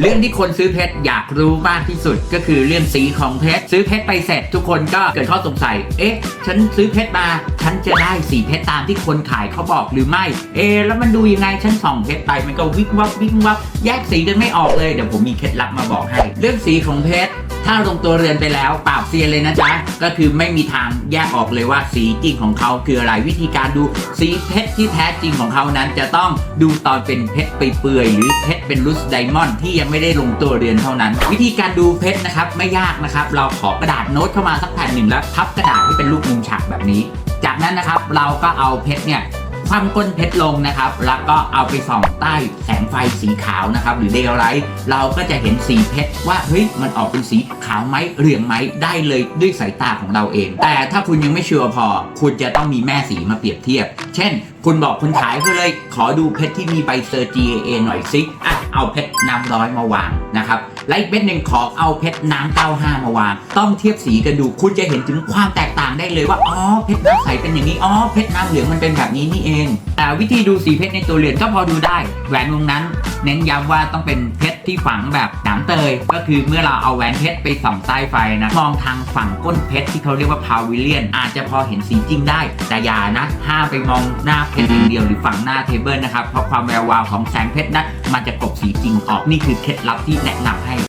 เรื่องที่คนซื้อเพชรอยากรู้มากที่สุดก็คือเรื่องสีของเพชรซื้อเพชรไปเสร็จทุกคนก็เกิดข้อสงสัย เอ๊ะ ฉันซื้อเพชรมา ฉันจะได้สีเพชรตามที่คนขายเขาบอกหรือไม่ เอ๊ะแล้วมันดูยังไงฉันส่องเพชรไปมันก็วิกวับวิบวับแยกสีกันไม่ออกเลยเดี๋ยวผมมีเคล็ดลับมาบอกให้ เรื่องสีของเพชร ถ้าลงตัวเรือนไปแล้วปราบเซียนเลยนะจ๊ะ ก็คือไม่มีทางแยกออกเลยว่าสีจริงของเขาคืออะไรวิธีการดูสีเพชรที่แท้จริงของเขานั้น จะต้องดูตอนเป็นเพชรไปเปื่อยหรือเพชรเป็นลูสไดมอนด์ที่ยังไม่ได้ลงตัวเรือนเท่านั้น วิธีการดูเพชรนะครับไม่ยากนะครับเราขอกระดาษโน้ตเข้ามาสักแผ่นหนึ่งแล้วพับกระดาษให้เป็นรูปมุมฉากแบบนี้ จากนั้นนะครับเราก็เอาเพชรเนี่ย คว่ำก้นเพชรลงนะครับ แล้วก็เอาไปส่องใต้แสงไฟสีขาวนะครับ หรือเดลไลท์เราก็จะเห็นสีเพชรว่าเฮ้ยมันออกเป็นสีขาวไหมเหลืองไหมได้เลยด้วยสายตาของเราเอง แต่ถ้าคุณยังไม่เชื่อพอ คุณจะต้องมีแม่สีมาเปรียบเทียบ เช่น คุณบอกคุณขายเขาเลย ขอดูเพชรที่มีใบเซอร์ GAA หน่อยซิอะเอาเพชรน้ำร้อยมาวางนะครับและอีกเม็ดหนึ่งขอเอาเพชรน้ำ95 มาวาง ต้องเทียบสีกันดู คุณจะเห็นถึงความแตกต่างได้เลยว่า อ๋อ เพชรน้ำใสเป็นอย่างนี้ อ๋อ เพชรน้ำเหลืองมันเป็นแบบนี้นี่เอง แต่วิธีดูสีเพชรในตัวเรือนก็พอดูได้ แหวนวงนั้นเน้นย้ำว่าต้องเป็นเพชรที่ฝังแบบหนามเตย ก็คือเมื่อเราเอาแหวนเพชรไปส่องใต้ไฟนะมองทางฝั่งก้นเพชรที่เขาเรียกว่าพาวิเลียน อาจจะพอเห็นสีจริงได้ แต่อย่านะห้ามไปมองหน้าเพชรอย่างเดียวหรือฝั่งหน้าเทเบิลนะครับเพราะความแวววาวของแสงเพชรนั้นมันจะกลบสีจริงออกนี่คือเคล็ดลับที่แนะนำให้